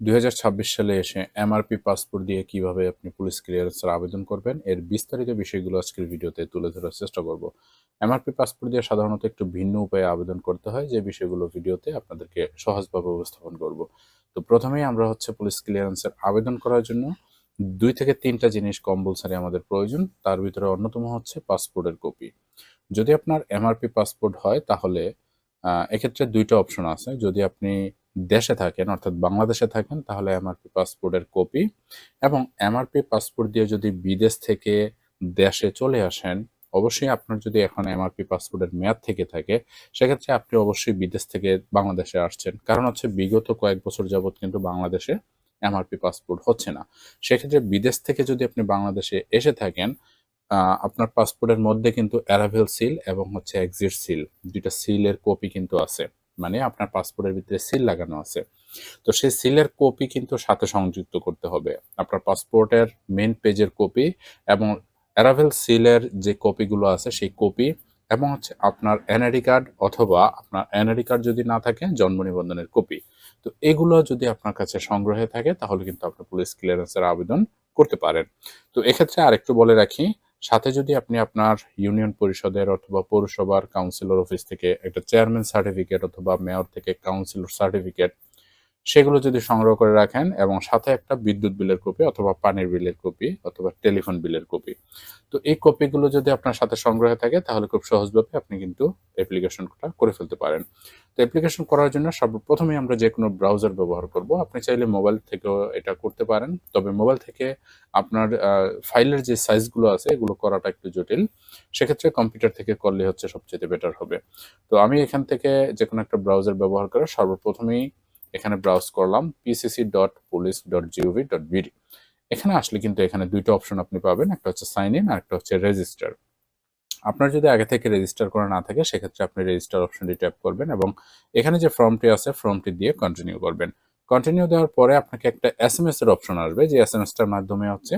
দুই হাজার ছাব্বিশ সালে এসে এমআরপি পাসপোর্ট দিয়ে কীভাবে আপনি পুলিশ ক্লিয়ারেন্সের আবেদন করবেন, এর বিস্তারিত বিষয়গুলো আজকের ভিডিওতে তুলে ধরার চেষ্টা করব। এমআরপি পাসপোর্ট দিয়ে সাধারণত একটু ভিন্ন উপায়ে আবেদন করতে হয়, যে বিষয়গুলো ভিডিওতে আপনাদেরকে সহজভাবে উপস্থাপন করব। তো প্রথমেই আমরা হচ্ছে পুলিশ ক্লিয়ারেন্সের আবেদন করার জন্য দুই থেকে তিনটা জিনিস কম্পালসারি আমাদের প্রয়োজন, তার ভিতরে অন্যতম হচ্ছে পাসপোর্টের কপি। যদি আপনার এমআরপি পাসপোর্ট হয় তাহলে এক্ষেত্রে দুইটা অপশন আছে। যদি আপনি দেশে থাকেন, অর্থাৎ বাংলাদেশে থাকেন, তাহলে এমআরপি পাসপোর্টের কপি এবং এমআরপি পাসপোর্ট দিয়ে যদি বিদেশ থেকে দেশে চলে আসেন, অবশ্যই আপনার যদি এখন এমআরপি পাসপোর্টের মেয়াদ থেকে থাকে, সেক্ষেত্রে আপনি অবশ্যই বিদেশ থেকে বাংলাদেশে আসছেন। কারণ হচ্ছে বিগত কয়েক বছর যাবত কিন্তু বাংলাদেশে এমআরপি পাসপোর্ট হচ্ছে না। সেক্ষেত্রে বিদেশ থেকে যদি আপনি বাংলাদেশে এসে থাকেন আপনার পাসপোর্টের মধ্যে কিন্তু অ্যারাভেল সিল এবং হচ্ছে এক্সিট সিল দুইটা সিলের কপি কিন্তু আছে। মানে আপনার পাসপোর্টের ভিতরে সিল লাগানো আছে। তো সেই সিলের কপি কিন্তু সাথে সংযুক্ত করতে হবে। আপনার পাসপোর্টের মেন পেজের কপি এবং অ্যারাভেল সিলের যে কপিগুলো আছে সেই কপি এবং হচ্ছে আপনার এনআইডি কার্ড অথবা আপনার এনআইডি কার্ড যদি না থাকে, জন্ম নিবন্ধনের কপি তো এগুলো যদি আপনার কাছে সংগ্রহে থাকে, তাহলে কিন্তু আপনি পুলিশ ক্লিয়ারেন্সের আবেদন করতে পারেন। তো এক্ষেত্রে আরেকটু বলে রাখি সাথে যদি আপনি আপনার ইউনিয়ন পরিষদের অথবা পৌরসভার কাউন্সিলর অফিস থেকে একটা চেয়ারম্যান সার্টিফিকেট অথবা মেয়র থেকে কাউন্সিলর সার্টিফিকেট সেগুলো যদি সংগ্রহ করে রাখেন এবং সাথে একটা বিদ্যুৎ বিলের কপি অথবা পানির বিলের কপি অথবা টেলিফোন বিলের কপি। তো এই কপিগুলো যদি আপনার সাথে সংগ্রহে থাকে, তাহলে খুব সহজভাবে আপনি কিন্তু অ্যাপ্লিকেশনটা করে ফেলতে পারেন। তো অ্যাপ্লিকেশন করার জন্য সর্বপ্রথমে আমরা যে কোনো ব্রাউজার ব্যবহার করব। আপনি চাইলে মোবাইল থেকেও এটা করতে পারেন। তবে মোবাইল থেকে আপনার ফাইলের যে সাইজগুলো আছে, এগুলো করাটা একটু জটিল। সেক্ষেত্রে কম্পিউটার থেকে করলে হচ্ছে সবচেয়ে বেটার হবে। তো আমি এখান থেকে যে কোনো একটা ব্রাউজার ব্যবহার করে সর্বপ্রথমেই এখানে ব্রাউজ করলাম PCC dot police dot GOV dot BD এখানে আসলে কিন্তু এখানে দুইটা অপশন আপনি পাবেন, একটা হচ্ছে সাইন ইন আর একটা হচ্ছে রেজিস্টার আপনার যদি আগে থেকে রেজিস্টার করা না থাকে, সেক্ষেত্রে আপনি রেজিস্টার অপশনটি ট্যাপ করবেন এবং এখানে যে ফর্মটি আছে ফর্মটি দিয়ে কন্টিনিউ করবেন। কন্টিনিউ দেওয়ার পরে আপনাকে একটা এস এম এস এর অপশন আসবে, যে এস এম এসটার মাধ্যমে হচ্ছে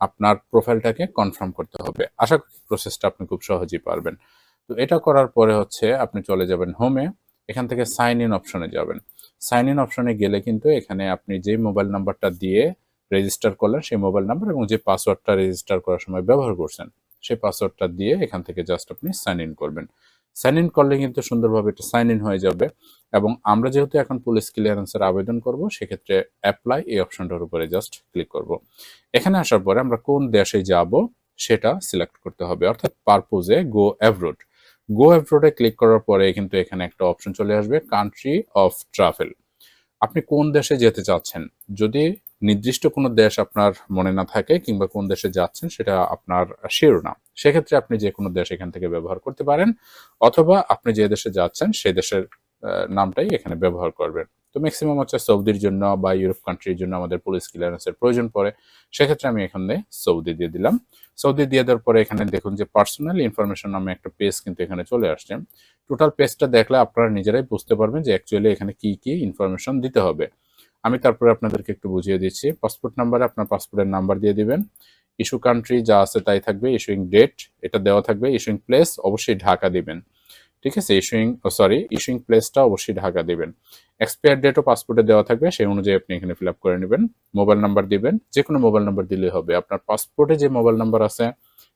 আপনার প্রোফাইলটাকে কনফার্ম করতে হবে। আশা করি প্রসেসটা আপনি খুব সহজেই পারবেন। তো এটা করার পরে হচ্ছে আপনি চলে যাবেন হোমে এখান থেকে সাইন ইন অপশনে যাবেন। সাইন ইন অপশনে গেলে কিন্তু এখানে আপনি যে মোবাইল নাম্বারটা দিয়ে রেজিস্টার করলেন, সেই মোবাইল নাম্বার এবং যে পাসওয়ার্ডটা রেজিস্টার করার সময় ব্যবহার করছেন, সেই পাসওয়ার্ডটা দিয়ে এখান থেকে জাস্ট আপনি সাইন ইন করবেন। সাইন ইন করলে কিন্তু সুন্দরভাবে এটা সাইন ইন হয়ে যাবে এবং আমরা যেহেতু এখন পুলিশ ক্লিয়ারেন্সের আবেদন করব, সেক্ষেত্রে অ্যাপ্লাই এই অপশনটার উপরে জাস্ট ক্লিক করব। এখানে আসার পরে আমরা কোন দেশে যাব, সেটা সিলেক্ট করতে হবে। অর্থাৎ পারপোজে গো অ্যাভরোড গো অ্যাপ্রোডে ক্লিক করার পরে কিন্তু এখানে একটা অপশন চলে আসবে কান্ট্রি অফ ট্রাভেল আপনি কোন দেশে যেতে চাচ্ছেন? যদি নির্দিষ্ট কোনো দেশ আপনার মনে না থাকে কিংবা কোন দেশে যাচ্ছেন, সেটা আপনার শিরোনাম সেক্ষেত্রে আপনি যে কোনো দেশ এখান থেকে ব্যবহার করতে পারেন, অথবা আপনি যে দেশে যাচ্ছেন সেই দেশের নামটাই এখানে ব্যবহার করবেন। তো ম্যাক্সিমাম হচ্ছে সৌদির জন্য বা ইউরোপ কান্ট্রির জন্য আমাদের পুলিশ ক্লিয়ারেন্সের প্রয়োজন পড়ে। সেক্ষেত্রে আমি এখানে সৌদি দিয়ে দিলাম। সৌদি দিয়ে দেওয়ার পরে এখানে দেখুন যে পার্সোনাল ইনফরমেশন নামে একটা পেজ কিন্তু এখানে চলে আসছে। টোটাল পেজটা দেখলে আপনারা নিজেরাই বুঝতে পারবেন যে অ্যাকচুয়ালি এখানে কি কি ইনফরমেশন দিতে হবে। আমি তারপরে আপনাদেরকে একটু বুঝিয়ে দিচ্ছি। পাসপোর্ট নাম্বারে আপনার পাসপোর্টের নাম্বার দিয়ে দিবেন। ইস্যু কান্ট্রি যা আছে তাই থাকবে ইস্যুইং ডেট এটা দেওয়া থাকবে ইস্যুইং প্লেস অবশ্যই ঢাকা দিবেন। ঠিক আছে ইস্যুইং সরি ইস্যুইং প্লেসটা অবশ্যই ঢাকা দেবেন। এক্সপায়ার ডেটও পাসপোর্টে দেওয়া থাকবে, সেই অনুযায়ী আপনি এখানে ফিল করে নেবেন। মোবাইল নাম্বার দিবেন যে কোনো মোবাইল নাম্বার দিলেই হবে। আপনার পাসপোর্টে যে মোবাইল নাম্বার আছে,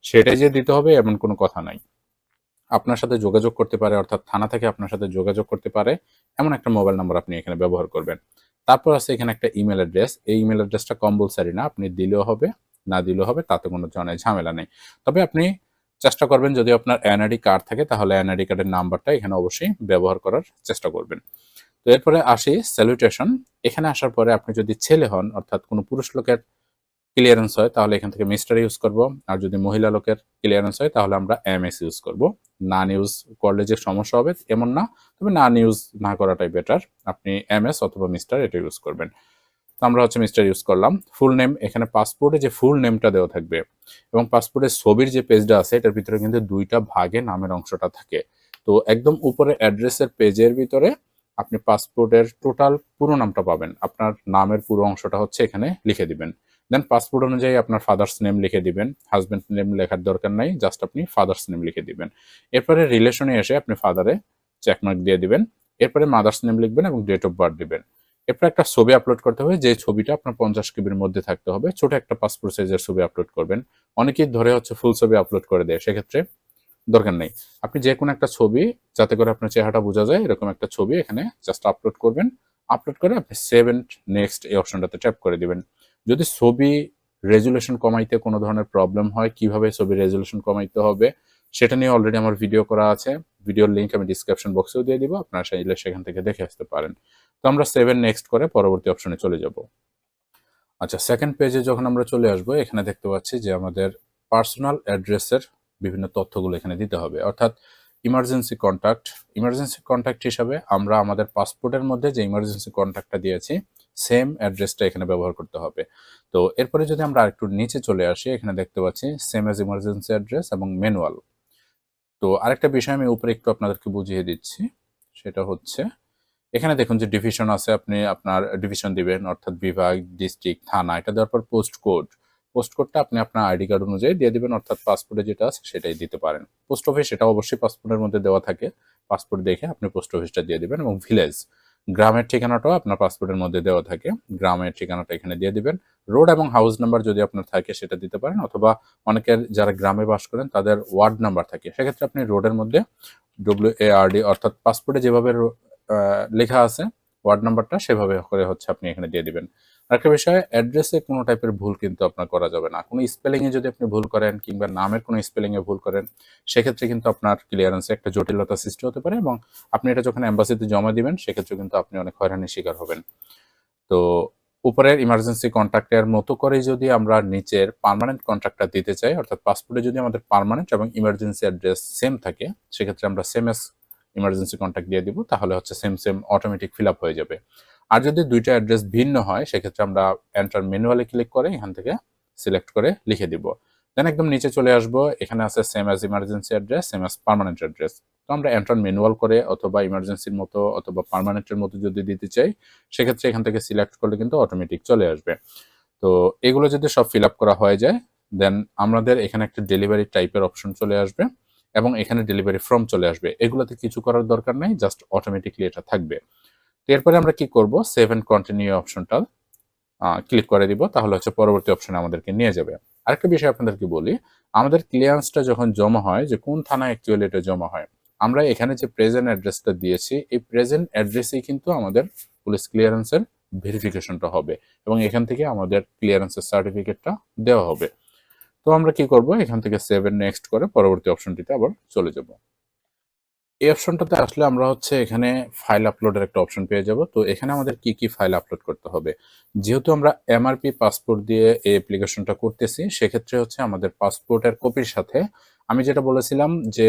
সেটাই যে দিতে হবে, এমন কোনো কথা নাই। আপনার সাথে যোগাযোগ করতে পারে, অর্থাৎ থানা থেকে আপনার সাথে যোগাযোগ করতে পারে, এমন একটা মোবাইল নাম্বার আপনি এখানে ব্যবহার করবেন। তারপর আছে এখানে একটা ইমেল অ্যাড্রেস এই ইমেল অ্যাড্রেসটা কম্পালসারি না, আপনি দিলেও হবে, না দিলেও হবে, তাতে কোনো ধরনের ঝামেলা নেই। তবে আপনি চেষ্টা করবেন যদি আপনার এনআইডি কার্ড থাকে, তাহলে এনআইডি কার্ডের নাম্বারটা এখানে অবশ্যই ব্যবহার করার চেষ্টা করবেন। তো এরপরে আসি স্যালুটেশন এখানে আসার পরে আপনি যদি ছেলে হন, অর্থাৎ কোনো পুরুষ লোকের ক্লিয়ারেন্স হয়, তাহলে এখান থেকে মিস্টার ইউজ করব। আর যদি মহিলা লোকের ক্লিয়ারেন্স হয়, তাহলে আমরা এম এস ইউজ করব। নান ইউজ করলে যে সমস্যা হবে এমন না, তবে নান ইউজ না করাটাই বেটার আপনি এম এস অথবা মিস্টার এটা ইউজ করবেন। আমরা হচ্ছে মিস্টার ইউজ করলাম। ফুল নেম এখানে পাসপোর্টে যে ফুল নেমটা দেওয়া থাকবে এবং পাসপোর্টের ছবির যে পেজটা আছে, এটার ভিতরে কিন্তু দুইটা ভাগে নামের অংশটা থাকে। তো একদম উপরে অ্যাড্রেসের পেজের ভিতরে আপনি পাসপোর্টের টোটাল পুরো নামটা পাবেন। আপনার নামের পুরো অংশটা হচ্ছে এখানে লিখে দিবেন। দেন পাসপোর্ট অনুযায়ী আপনার ফাদার্স নেম লিখে দিবেন। হাজব্যান্ড নেম লেখার দরকার নাই জাস্ট আপনি ফাদার্স নেম লিখে দিবেন। এরপরে রিলেশনে এসে আপনি ফাদারে চেকমার্ক দিয়ে দিবেন। এরপরে মাদার্স নেম লিখবেন এবং ডেট অফ বার্থ দিবেন। এরপর একটা ছবি আপলোড করতে হবে, যে ছবিটা আপনার পঞ্চাশ কেবির মধ্যে থাকতে হবে। ছোট একটা পাসপোর্ট সাইজের ছবি আপলোড করবেন। অনেকেই ধরে হচ্ছে ফুল ছবি আপলোড করে দেয়, সেক্ষেত্রে দরকার নেই। আপনি যে কোনো একটা ছবি, যাতে করে আপনার চেহারাটা বোঝা যায়, এরকম একটা ছবি এখানে জাস্ট আপলোড করবেন। আপলোড করে আপনি সেভ এন্ড নেক্সট এই অপশনটাতে ট্যাপ করে দিবেন। যদি ছবি রেজুলেশন কমাইতে কোনো ধরনের প্রবলেম হয়, কীভাবে ছবি রেজুলেশন কমাইতে হবে সেটা নিয়ে অলরেডি আমার ভিডিও করা আছে। ভিডিওর লিঙ্ক আমি ডিসক্রিপশন বক্সেও দিয়ে দিব, আপনারা চাইলে সেখান থেকে দেখে আসতে পারেন। তো আমরা সেভেন নেক্সট করে পরবর্তী অপশনে চলে যাব। আচ্ছা সেকেন্ড পেজে যখন আমরা চলে আসব, এখানে দেখতে পাচ্ছি যে আমাদের পার্সোনাল অ্যাড্রেসের বিভিন্ন তথ্যগুলো এখানে দিতে হবে। অর্থাৎ ইমার্জেন্সি কন্ট্যাক্ট ইমার্জেন্সি কন্ট্যাক্ট হিসাবে আমরা আমাদের পাসপোর্টের মধ্যে যে ইমার্জেন্সি কন্ট্যাক্টটা দিয়েছি সেম অ্যাড্রেসটা এখানে ব্যবহার করতে হবে। তো এরপরে যদি আমরা আরেকটু নিচে চলে আসি, এখানে দেখতে পাচ্ছি সেম এজ ইমার্জেন্সি অ্যাড্রেস এবং ম্যানুয়াল তো আরেকটা বিষয় আমি উপরে একটু আপনাদেরকে বুঝিয়ে দিচ্ছি, সেটা হচ্ছে, এখানে দেখুন যে ডিভিশন আছে, আপনি আপনার ডিভিশন দিবেন, অর্থাৎ বিভাগ ডিস্ট্রিক্ট থানা, এটা দেওয়ার পর পোস্ট কোড পোস্ট কোডটা আপনি আপনার আইডি কার্ড অনুযায়ী দিয়ে দেবেন, অর্থাৎ পাসপোর্টে যেটা আছে সেটাই দিতে পারেন। পোস্ট অফিস সেটা অবশ্যই পাসপোর্টের মধ্যে দেওয়া থাকে পাসপোর্ট দেখে আপনি পোস্ট অফিসটা দিয়ে দেবেন এবং ভিলেজ গ্রামের ঠিকানাটাও আপনার পাসপোর্টের মধ্যে দেওয়া থাকে। গ্রামের ঠিকানাটা এখানে দিয়ে দিবেন। রোড এবং হাউস নাম্বার যদি আপনার থাকে সেটা দিতে পারেন অথবা অনেকের যারা গ্রামে বাস করেন তাদের ওয়ার্ড নাম্বার থাকে। সেক্ষেত্রে আপনি রোডের মধ্যে ডব্লিউ এ আর ডি অর্থাৎ পাসপোর্টে যেভাবে লেখা আছে, ওয়ার্ড নাম্বারটা সেভাবে করে হচ্ছে আপনি এখানে দিয়ে দিবেন। আরেকটা বিষয় অ্যাড্রেসে কোনো টাইপের ভুল কিন্তু আপনার করা যাবে না। কোনো স্পেলিংয়ে যদি আপনি ভুল করেন কিংবা নামের কোনো স্পেলিংয়ে ভুল করেন, সেক্ষেত্রে কিন্তু আপনার ক্লিয়ারেন্সে একটা জটিলতা সৃষ্টি হতে পারে এবং আপনি এটা যখন এম্বাসিতে জমা দিবেন সেক্ষেত্রে কিন্তু আপনি অনেক হয়রানির শিকার হবেন। তো উপরের ইমার্জেন্সি কন্ট্রাক্টের মতো করে যদি আমরা নিচের পার্মানেন্ট কন্ট্রাক্টটা দিতে চাই, অর্থাৎ পাসপোর্টে যদি আমাদের পার্মানেন্ট এবং ইমার্জেন্সি অ্যাড্রেস সেম থাকে, সেক্ষেত্রে আমরা সেম এস ইমার্জেন্সি কন্ট্যাক্ট দিয়ে দিব, তাহলে হচ্ছে same same automatic fill up হয়ে যাবে। আর যদি দুইটা অ্যাড্রেস ভিন্ন হয়, সেক্ষেত্রে আমরা এন্টার ম্যানুয়ালি ক্লিক করে এখান থেকে সিলেক্ট করে লিখে দিব। দেন একদম নিচে চলে আসব, এখানে আছে same as emergency address same as permanent address তো আমরা এন্টার ম্যানুয়াল করে অথবা ইমার্জেন্সির মতো অথবা পার্মানেন্টের মতো যদি দিতে চাই, সেক্ষেত্রে এখান থেকে সিলেক্ট করলে কিন্তু অটোমেটিক চলে আসবে। তো এগুলো যদি সব ফিল করা হয়ে যায় দেন আমাদের এখানে একটা ডেলিভারি টাইপের অপশন চলে আসবে এবং এখানে ডেলিভারি ফর্ম চলে আসবে। এগুলোতে কিছু করার দরকার নেই জাস্ট অটোমেটিকলি এটা থাকবে। এরপরে আমরা কি করব? সেভ কন্টিনিউ অপশনটা ক্লিক করে দিব। তাহলে হচ্ছে পরবর্তী অপশনে আমাদেরকে নিয়ে যাবে। আরেকটা বিষয় আপনাদেরকে বলি, আমাদের ক্লিয়ারেন্সটা যখন জমা হয়, যে কোন থানায় অ্যাকচুয়ালি এটা জমা হয়, আমরা এখানে যে প্রেজেন্ট অ্যাড্রেসটা দিয়েছি, এই প্রেজেন্ট অ্যাড্রেসেই কিন্তু আমাদের পুলিশ ক্লিয়ারেন্সের ভেরিফিকেশনটা হবে এবং এখান থেকে আমাদের ক্লিয়ারেন্সের সার্টিফিকেটটা দেওয়া হবে। তো আমরা কি করব? এখান থেকে সেভেন নেক্সট করে পরবর্তী অপশনটিতে আবার চলে যাব। এই অপশনটাতে আসলে আমরা হচ্ছে এখানে ফাইল আপলোডের একটা অপশন পেয়ে যাব। তো এখানে আমাদের কি কি ফাইল আপলোড করতে হবে? যেহেতু আমরা এমআরপি পাসপোর্ট দিয়ে এই অ্যাপ্লিকেশনটা করতেছি, সেক্ষেত্রে হচ্ছে আমাদের পাসপোর্টের কপির সাথে আমি যেটা বলেছিলাম যে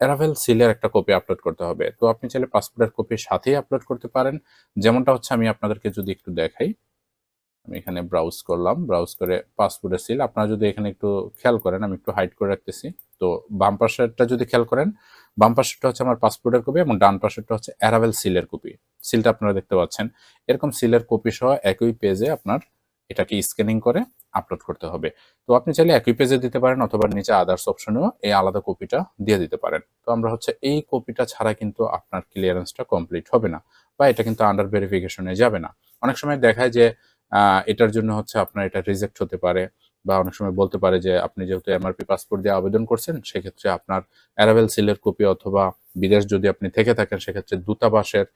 অ্যারাভেল সিলের একটা কপি আপলোড করতে হবে। তো আপনি চাইলে পাসপোর্টের কপির সাথেই আপলোড করতে পারেন। যেমনটা হচ্ছে আমি আপনাদেরকে যদি একটু দেখাই, আমি এখানে ব্রাউজ করলাম। ব্রাউজ করে পাসপোর্টের সিল আপনারা যদি এখানে একটু খেয়াল করেন, আমি একটু হাইড করে রাখতেছি। তো বাম পাশেরটা যদি খেয়াল করেন, বাম পাশেরটা হচ্ছে আমার পাসপোর্টের কপি এবং ডান পাশেরটা হচ্ছে অ্যারাভেল সিলের কপি। সিলটা আপনারা দেখতে পাচ্ছেন। এরকম সিলের কপি সহ একই পেজে আপনার এটাকে স্ক্যানিং করে আপলোড করতে হবে। তো আপনি চাইলে একই পেজে দিতে পারেন অথবা নিচে আদার্স অপশনেও এই আলাদা কপিটা দিয়ে দিতে পারেন। তো আমরা হচ্ছে এই কপিটা ছাড়া কিন্তু আপনার ক্লিয়ারেন্সটা কমপ্লিট হবে না বা এটা কিন্তু আন্ডার ভেরিফিকেশনে যাবে না। অনেক সময় দেখায় যে এটার জন্য হচ্ছে আপনার এটা রিজেক্ট হতে পারে। বা অনেক সময় বলতে পারে যে আপনি যেহেতু এমআরপি পাসপোর্ট দিয়ে আবেদন করছেন, সেক্ষেত্রে আপনার অ্যারাভেল সিলের কপি অথবা বিদেশ যদি আপনি থেকে থাকেন, সেক্ষেত্রে দূতাবাসের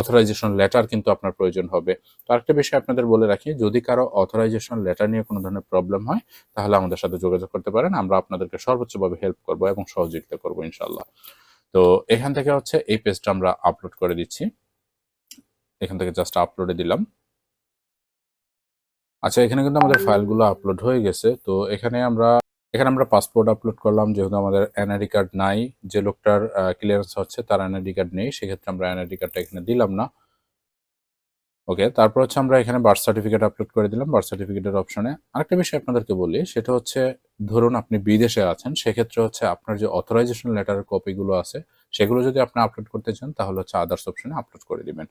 অথরাইজেশন লেটার কিন্তু আপনার প্রয়োজন হবে। তো আরেকটা বিষয় আপনাদের বলে রাখি, যদি কারও অথরাইজেশন লেটার নিয়ে কোনো ধরনের প্রবলেম হয়, তাহলে আমাদের সাথে যোগাযোগ করতে পারেন, আমরা আপনাদেরকে সর্বোচ্চভাবে হেল্প করব এবং সহযোগিতা করব ইনশাল্লাহ তো এখান থেকে হচ্ছে এই পেজটা আমরা আপলোড করে দিচ্ছি। এখান থেকে জাস্ট আপলোডে দিলাম। আচ্ছা এখানে কিন্তু আমাদের ফাইলগুলো আপলোড হয়ে গেছে। তো এখানে আমরা এখানে আমরা পাসপোর্ট আপলোড করলাম, যেহেতু আমাদের এনআইডি কার্ড নাই, যে লোকটার ক্লিয়ারেন্স হচ্ছে তার এনআইডি কার্ড নেই, সেক্ষেত্রে আমরা এনআইডি কার্ডটা এখানে দিলাম না। ওকে তারপর হচ্ছে আমরা এখানে বার্থ সার্টিফিকেট আপলোড করে দিলাম বার্থ সার্টিফিকেটের অপশনে আরেকটা বিষয় আপনাদেরকে বলি, সেটা হচ্ছে, ধরুন আপনি বিদেশে আছেন, সেক্ষেত্রে হচ্ছে আপনার যে অথরাইজেশন লেটারের কপিগুলো আছে, সেগুলো যদি আপনি আপলোড করতে চান, তাহলে হচ্ছে আদার্স অপশনে আপলোড করে দিবেন।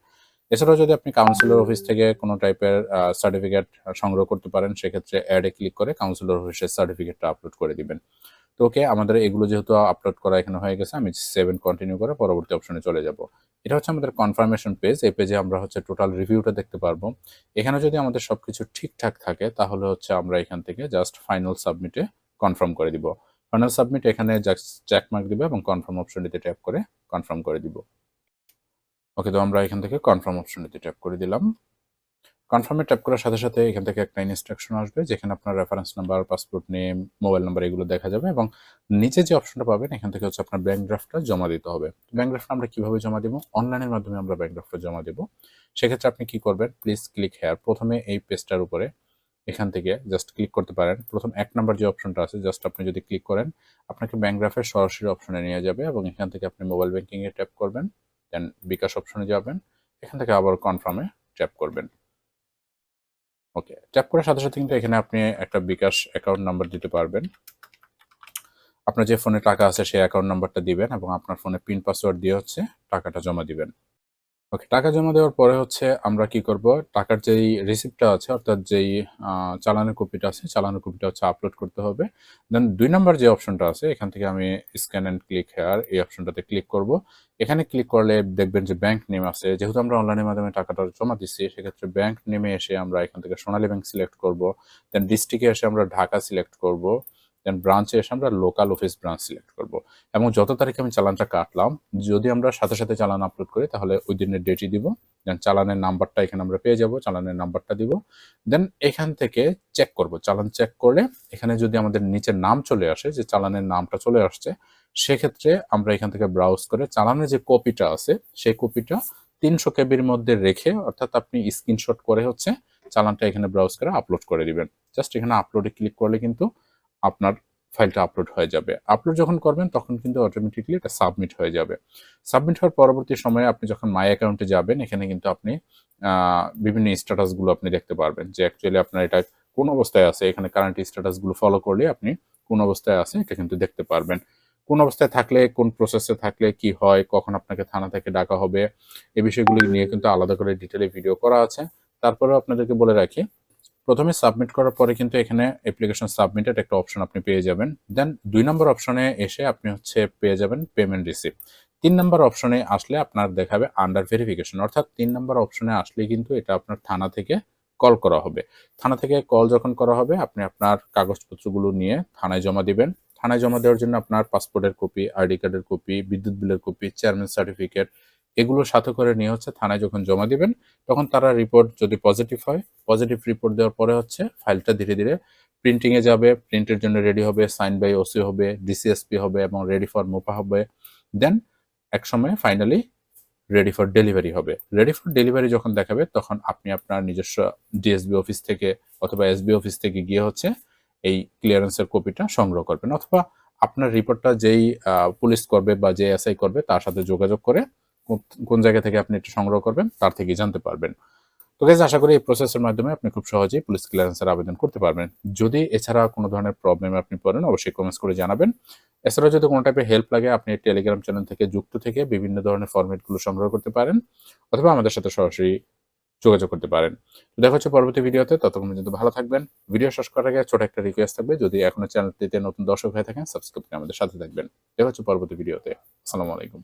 এছাড়াও যদি আপনি কাউন্সিলর অফিস থেকে কোনো টাইপের সার্টিফিকেট সংগ্রহ করতে পারেন, সেক্ষেত্রে অ্যাডে ক্লিক করে কাউন্সিলর অফিসের সার্টিফিকেটটা আপলোড করে দিবেন। তো ওকে আমাদের এগুলো যেহেতু আপলোড করা এখানে হয়ে গেছে, আমি সেভেন কন্টিনিউ করে পরবর্তী অপশনে চলে যাব। এটা হচ্ছে আমাদের কনফার্মেশন পেজ এই পেজে আমরা হচ্ছে টোটাল রিভিউটা দেখতে পারব। এখানে যদি আমাদের সবকিছু ঠিকঠাক থাকে, তাহলে হচ্ছে আমরা এখান থেকে জাস্ট ফাইনাল সাবমিটে কনফার্ম করে দিব। ফাইনাল সাবমিট এখানে জাস্ট চেক মার্ক দিব এবং কনফার্ম অপশনটিতে ট্যাপ করে কনফার্ম করে দিব। ওকে, তো আমরা এখান থেকে কনফার্ম অপশনটিতে ট্যাপ করে দিলাম। কনফার্মে ট্যাপ করার সাথে সাথে এখান থেকে একটা ইনস্ট্রাকশন আসবে, যেখানে আপনার reference number passport name mobile number এগুলো দেখা যাবে এবং নিচে যে অপশনটা পাবেন, এখান থেকে হচ্ছে আপনার ব্যাংক ড্রাফটটা জমা দিতে হবে। ব্যাংক ড্রাফটটা আমরা কীভাবে জমা দিব? অনলাইনের মাধ্যমে আমরা ব্যাংক ড্রাফটটা জমা দেবো। সেক্ষেত্রে আপনি কি করবেন? প্লিজ ক্লিক হেয়ার প্রথমে এই পেজটার উপরে এখান থেকে জাস্ট ক্লিক করতে পারেন। প্রথম এক নাম্বার যে অপশনটা আছে জাস্ট আপনি যদি ক্লিক করেন, আপনাকে ব্যাংক ড্রাফের সরাসরি অপশনে নিয়ে যাবে এবং এখান থেকে আপনি মোবাইল ব্যাংকিংয়ে ট্যাপ করবেন। দেন বিকাশ অপশনে যাবেন। এখান থেকে আবার কনফার্মে ট্যাপ করবেন। ওকে ট্যাপ করার সাথে সাথে কিন্তু এখানে আপনি একটা বিকাশ অ্যাকাউন্ট নাম্বার দিতে পারবেন। আপনার যে ফোনে টাকা আছে সেই অ্যাকাউন্ট নাম্বারটা দিবেন এবং আপনার ফোনে পিন পাসওয়ার্ড দিয়ে হচ্ছে টাকাটা জমা দিবেন। ওকে টাকা জমা দেওয়ার পরে হচ্ছে আমরা কি করব? টাকার যেই রিসিপ্টটা আছে, অর্থাৎ যেই চালানের কপিটা আছে, চালানের কপিটা হচ্ছে আপলোড করতে হবে। দেন দুই নাম্বার যে অপশনটা আছে, এখান থেকে আমি স্ক্যান অ্যান্ড ক্লিক হেয়ার এই অপশনটাতে ক্লিক করব। এখানে ক্লিক করলে দেখবেন যে ব্যাংক নেম আছে। যেহেতু আমরা অনলাইনের মাধ্যমে টাকাটা জমা দিচ্ছি, সেক্ষেত্রে ব্যাংক নেমে এসে আমরা এখান থেকে সোনালী ব্যাংক সিলেক্ট করব। দেন ডিস্ট্রিক্টে এসে আমরা ঢাকা সিলেক্ট করব। দেন ব্রাঞ্চে এসে আমরা লোকাল অফিস ব্রাঞ্চ সিলেক্ট করব। এবং যত তারিখে আমি চালানটা কাটলাম, যদি আমরা সাথে সাথে চালান আপলোড করি, তাহলে ওই দিনের ডেটই দিব। দেন চালানের নাম্বারটা এখানে আমরা পেয়ে যাব, চালানের নাম্বারটা দিব। দেন এখান থেকে চেক করব। চালান চেক করে এখানে যদি আমাদের নিচে নাম চলে আসে, যে চালানের নামটা চলে আসছে, সেক্ষেত্রে আমরা এখান থেকে ব্রাউজ করে চালানের যে কপিটা আছে, সেই কপিটা তিনশো কেবির মধ্যে রেখে, অর্থাৎ আপনি স্ক্রিনশট করে হচ্ছে, চালানটা এখানে ব্রাউজ করে আপলোড করে দিবেন। জাস্ট এখানে আপলোডে ক্লিক করলে কিন্তু আপনার ফাইলটা আপলোড হয়ে যাবে। আপলোড যখন করবেন, তখন কিন্তু অটোমেটিকলি এটা সাবমিট হয়ে যাবে। সাবমিট হওয়ার পরবর্তী সময়ে আপনি যখন মাই অ্যাকাউন্টে যাবেন, এখানে কিন্তু আপনি বিভিন্ন স্ট্যাটাসগুলো আপনি দেখতে পারবেন যে অ্যাকচুয়ালি আপনার এটা কোন অবস্থায় আছে। এখানে কারেন্ট স্ট্যাটাসগুলো ফলো করলে আপনি কোন অবস্থায় আছে এটা কিন্তু দেখতে পারবেন। কোন অবস্থায় থাকলে, কোন প্রসেসে থাকলে, কি হয়, কখন আপনাকে থানা থেকে ডাকা হবে এই বিষয়গুলি নিয়ে কিন্তু আলাদা করে ডিটেলে ভিডিও করা আছে। তারপরেও আপনাদেরকে বলে রাখি প্রথমে সাবমিট করার পরে কিন্তু এখানে অ্যাপ্লিকেশন সাবমিটেড একটা অপশন আপনি পেয়ে যাবেন। দেন দুই নম্বর অপশনে এসে আপনি হচ্ছে পেয়ে যাবেন পেমেন্ট রিসিপ্ট তিন নম্বর অপশনে আসলে আপনার দেখাবে আন্ডার ভেরিফিকেশন অর্থাৎ তিন নম্বর অপশনে আসলে কিন্তু এটা আপনার থানা থেকে কল করা হবে। থানা থেকে কল যখন করা হবে, আপনি আপনার কাগজপত্রগুলো নিয়ে থানায় জমা দিবেন। থানায় জমা দেওয়ার জন্য আপনার পাসপোর্টের কপি আইডি কার্ডের কপি বিদ্যুৎ বিলের কপি চেয়ারম্যান সার্টিফিকেট এগুলো সাথে করে নিয়ে হচ্ছে থানায় যখন জমা দিবেন, তখন তারা রিপোর্ট যদি পজিটিভ হয় পজিটিভ রিপোর্ট দেওয়ার পরে হচ্ছে ফাইলটা ধীরে ধীরে প্রিন্টিংয়ে যাবে প্রিন্টের জন্য রেডি হবে সাইন বাই ওসি হবে ডিসিএসপি হবে এবং রেডি ফর মোপা হবে দেন এক সময় ফাইনালি রেডি ফর ডেলিভারি হবে। রেডি ফর ডেলিভারি যখন দেখাবে, তখন আপনি আপনার নিজস্ব ডিএসবি অফিস থেকে অথবা এসবি অফিস থেকে গিয়ে হচ্ছে এই ক্লিয়ারেন্সের কপিটা সংগ্রহ করবেন। অথবা আপনার রিপোর্টটা যেই পুলিশ করবে বা যে এসআই করবে, তার সাথে যোগাযোগ করে কোন জায়গা থেকে আপনি এটা সংগ্রহ করবেন, তার থেকে জানতে পারবেন। তো গাইজ আশা করি এই প্রসেসের মাধ্যমে আপনি খুব সহজেই পুলিশ ক্লিয়ারেন্সের আবেদন করতে পারবেন। যদি এছাড়া কোনো ধরনের প্রবলেম আপনি পড়েন, অবশ্যই কমেন্টস করে জানাবেন। এছাড়াও যদি কোনো টাইপের হেল্প লাগে, আপনি টেলিগ্রাম চ্যানেল থেকে যুক্ত থেকে বিভিন্ন ধরনের ফরম্যাটগুলো সংগ্রহ করতে পারেন, অথবা আমাদের সাথে সরাসরি যোগাযোগ করতে পারেন। দেখা হচ্ছে পরবর্তী ভিডিওতে, ততক্ষণ পর্যন্ত ভালো থাকবেন। ভিডিও শেষ করার আগে ছোট একটা রিকোয়েস্ট থাকবে, যদি এখনও চ্যানেলটিতে নতুন দর্শক হয়ে থাকেন সাবস্ক্রাইব করে আমাদের সাথে থাকবেন। দেখা হচ্ছে পরবর্তী ভিডিওতে। আসসালামু আলাইকুম।